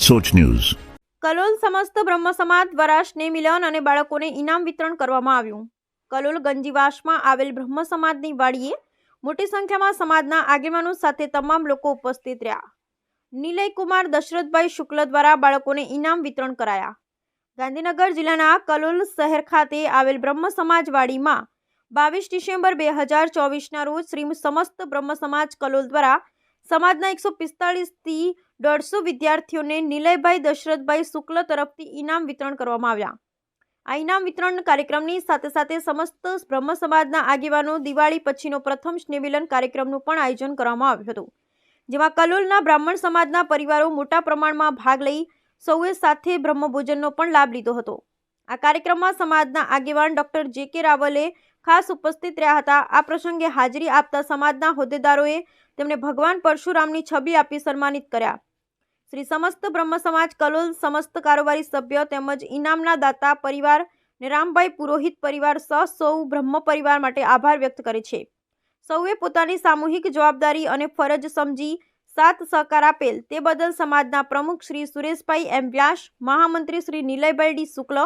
સોચ news Kalol સમસ્ત બ્રહ્મ સમાજ દ્વારા સ્નેહ મિલન અને બાળકોને ઇનામ વિતરણ કરવામાં આવ્યું. કલોલ ગંજીવાસમાં આવેલ બ્રહ્મ સમાજની વાડીએ મોટી સંખ્યામાં સમાજના આગેવાનો સાથે તમામ લોકો ઉપસ્થિત રહ્યા. નિલયકુમાર દશરથભાઈ શુક્લ દ્વારા બાળકોને ઇનામ વિતરણ કરાયા. ગાંધીનગર જિલ્લાના કલોલ શહેર ખાતે આવેલ બ્રહ્મ સમાજ વાડીમાં બાવીસ ડિસેમ્બર બે હજાર ચોવીસના રોજ શ્રી સમસ્ત બ્રહ્મ સમાજ કલોલ દ્વારા સમાજના એકસો પિસ્તાળીસથી દોઢસો વિદ્યાર્થીઓને નિલયભાઈ દશરથભાઈ શુક્લ તરફથી ઇનામ વિતરણ કરવામાં આવ્યા. આ ઇનામ વિતરણ કાર્યક્રમની સાથે સાથે સમસ્ત બ્રહ્મ સમાજના આગેવાનો દિવાળી પછીનો પ્રથમ સ્નેહમિલન કાર્યક્રમનું પણ આયોજન કરવામાં આવ્યું હતું. જેમાં કલોલના બ્રાહ્મણ સમાજના પરિવારો મોટા પ્રમાણમાં ભાગ લઈ સૌએ સાથે બ્રહ્મભોજનનો પણ લાભ લીધો હતો. આ કાર્યક્રમમાં સમાજના આગેવાન ડોક્ટર જે કે રાવલે ખાસ ઉપસ્થિત રહ્યા હતા. આ પ્રસંગે હાજરી આપતા સમાજના હોદ્દેદારોએ તેમને ભગવાન પરશુરામની છબી આપી સન્માનિત કર્યા. શ્રી સમસ્ત બ્રહ્મ સમાજ, કલોલ સમસ્ત કારોબારી સભ્ય તેમજ ઇનામના દાતા પરિવાર ને રામભાઈ પુરોહિત પરિવાર સહ સૌ બ્રહ્મ પરિવાર માટે આભાર વ્યક્ત કરે છે. સૌએ પોતાની સામૂહિક જવાબદારી અને ફરજ સમજી સાથ સહકાર આપેલ તે બદલ સમાજના પ્રમુખ શ્રી સુરેશભાઈ એમ વ્યાસ, મહામંત્રી શ્રી નિલયભાઈ ડી શુક્લ